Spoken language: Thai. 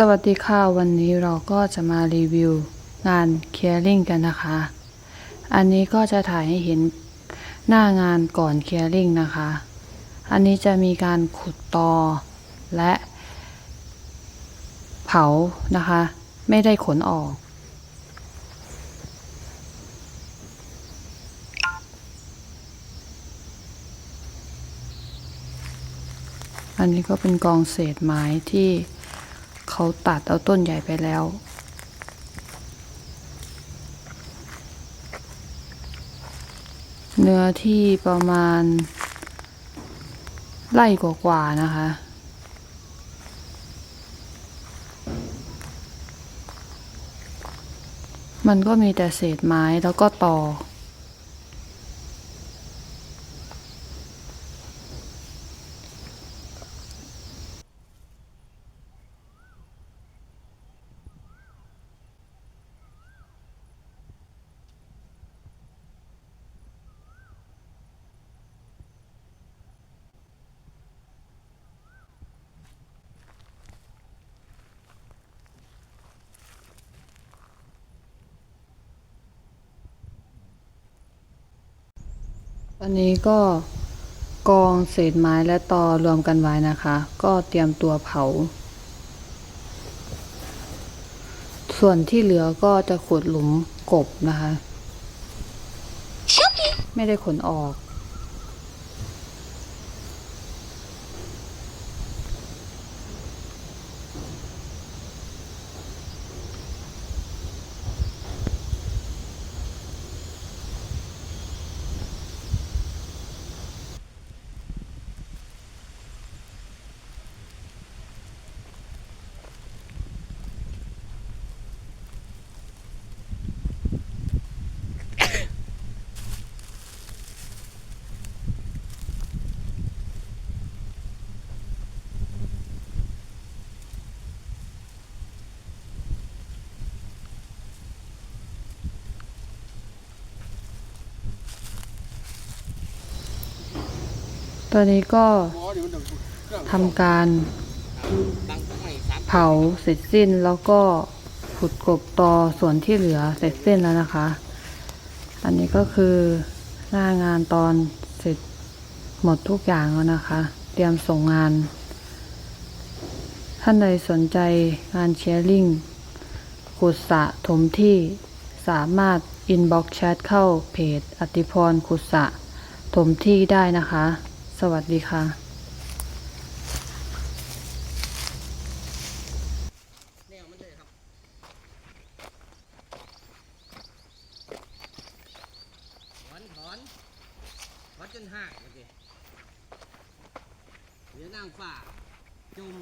สวัสดีค่ะ วันนี้เราก็จะมารีวิวงานเคลียร์ลิงกันนะคะ อันนี้ก็จะถ่ายให้เห็นหน้างานก่อนเคลียร์ลิงนะคะ อันนี้จะมีการขุดตอและเผานะคะ ไม่ได้ขนออก อันนี้ก็เป็นกองเศษไม้ที่ เขาตัดเอาต้นใหญ่ไปแล้ว เนื้อที่ประมาณไร่กว่าๆนะคะ มันก็มีแต่เศษไม้แล้วก็ตอ อันนี้ก็กองเศษไม้และตอรวมกันไว้นะคะ ก็เตรียมตัวเผา ส่วนที่เหลือก็จะขุดหลุมกบนะคะ ไม่ได้ขนออก ตอนนี้ก็ทำการเผาเสร็จสิ้นแล้วก็ขุดกบตอส่วนที่เหลือเสร็จสิ้นแล้วนะคะ อันนี้ก็คือหน้างานตอนเสร็จหมดทุกอย่างแล้วนะคะ เตรียมส่งงาน ท่านใดสนใจงานเชียร์ลิงขุดสระถมที่สามารถอินบ็อกแชทเข้าเพจอติพรขุดสระถมที่ได้นะคะ สวัสดีค่ะแนวมันเครับถอนถอนถอนจนห่างเลยเดี๋ยวนั่งฝ่าจุ่ม